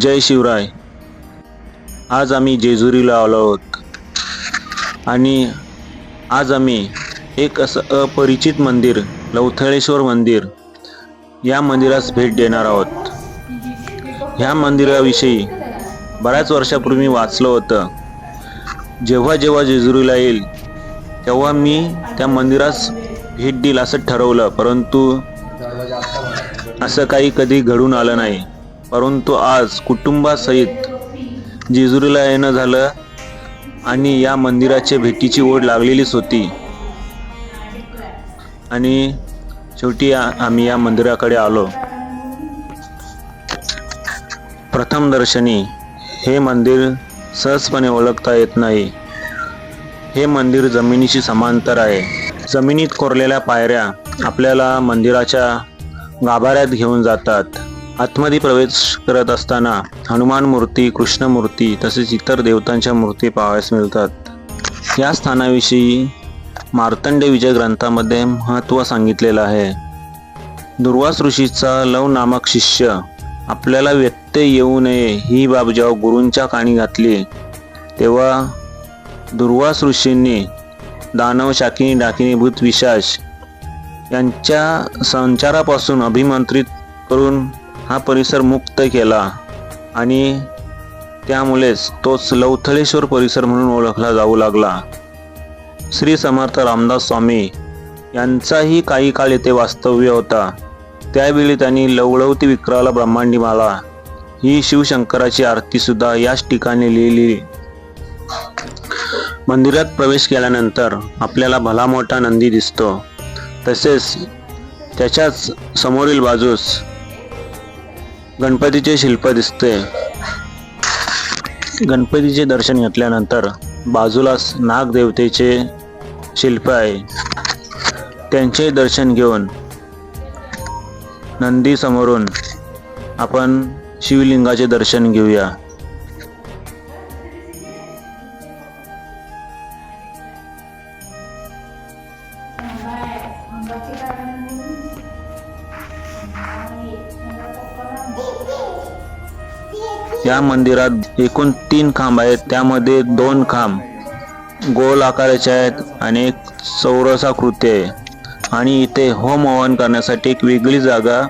जय शिवराय. आज आम्ही जेजुरीला आलो आहोत. आणि आज आम्ही एक असं अपरिचित मंदिर लवथळेश्वर मंदिर या मंदिरास भेट देणार आहोत. ह्या मंदिराविषयी बऱ्याच वर्षापूर्वी मी वाचलं होतं. जेव्हा जेव्हा जेजुरीला येईल तेव्हा मी त्या मंदिरास भेट देईल असं ठरवलं. परंतु असं काही कधी घडून आलं नाही. परंतु आज कुटुंबासहित जेजुरीला येणं झालं आणि या मंदिराच्या भेटीची ओढ लागलेलीच होती. आणि शेवटी आम्ही या मंदिराकडे आलो. प्रथम दर्शनी हे मंदिर सहजपणे ओळखता येत नाही. हे मंदिर जमिनीशी समांतर आहे. जमिनीत कोरलेल्या पायऱ्या आपल्याला मंदिराच्या गाभाऱ्यात घेऊन जातात. आतमध्ये प्रवेश करत असताना हनुमान मूर्ती कृष्ण मूर्ती तसेच इतर देवतांच्या मूर्ती पाहावयास मिळतात. या स्थानाविषयी मार्तंड विजय ग्रंथामध्ये महत्त्व सांगितलेलं आहे. दुर्वास ऋषीचा लव नामक शिष्य आपल्याला व्यत्यय येऊ नये ही बाब जेव्हा गुरूंच्या काणी घातली तेव्हा दुर्वास ऋषींनी दानव शाकिनी डाकिनी भूत विशाश यांच्या संचारापासून अभिमंत्रित करून हा परिसर मुक्त केला आणि त्यामुळेच तोच लवथळेश्वर परिसर म्हणून ओळखला जाऊ लागला. श्री समर्थ रामदास स्वामी यांचाही काही काळ येथे वास्तव्य होता. त्यावेळी त्यांनी लवळवती विक्राला ब्रह्मांडी माला ही शिवशंकराची आरतीसुद्धा याच ठिकाणी लिहिली. मंदिरात प्रवेश केल्यानंतर आपल्याला भला मोठा नंदी दिसतो. तसेच त्याच्याच समोरील बाजूस गणपतीचे शिल्प दिसते गणपतीचे दर्शन घेतल्यानंतर बाजूलाच नागदेवतेचे शिल्प आहे. त्यांचे दर्शन घेऊन नंदी समोरून आपण शिवलिंगाचे दर्शन घेऊया. या मंदिरात एकूण तीन खांब आहेत. त्यामध्ये दोन खांब गोल आकाराचे आहेत आणि एक चौरसाकृती आहे. आणि इथे होम हवन करण्यासाठी एक वेगळी जागा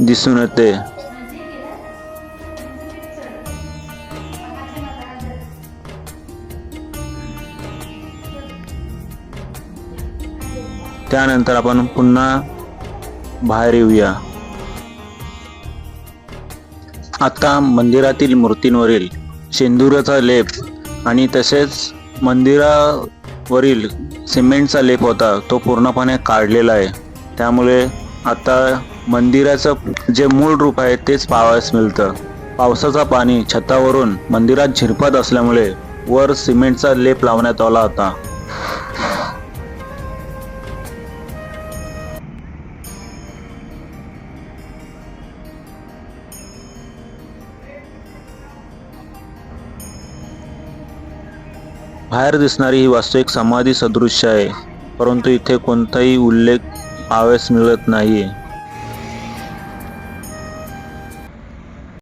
दिसून येते. त्यानंतर आपण पुन्हा बाहेर येऊया. आता मंदिरातील मूर्तींवरील शेंदुराचा लेप आणि तसेच मंदिरावरील सिमेंटचा लेप होता तो पूर्णपणे काढलेला आहे. त्यामुळे आता मंदिराचं जे मूळ रूप आहे तेच पाहावयास मिळतं. पावसाचा पाणी छतावरून मंदिरात झिरपत असल्यामुळे वर सिमेंटचा लेप लावण्यात आला होता. बाहेर दिसणारी ही वास्तू एक समाधी सदृश्य आहे परंतु इथे कोणताही उल्लेख पाहावयास मिळत नाही आहे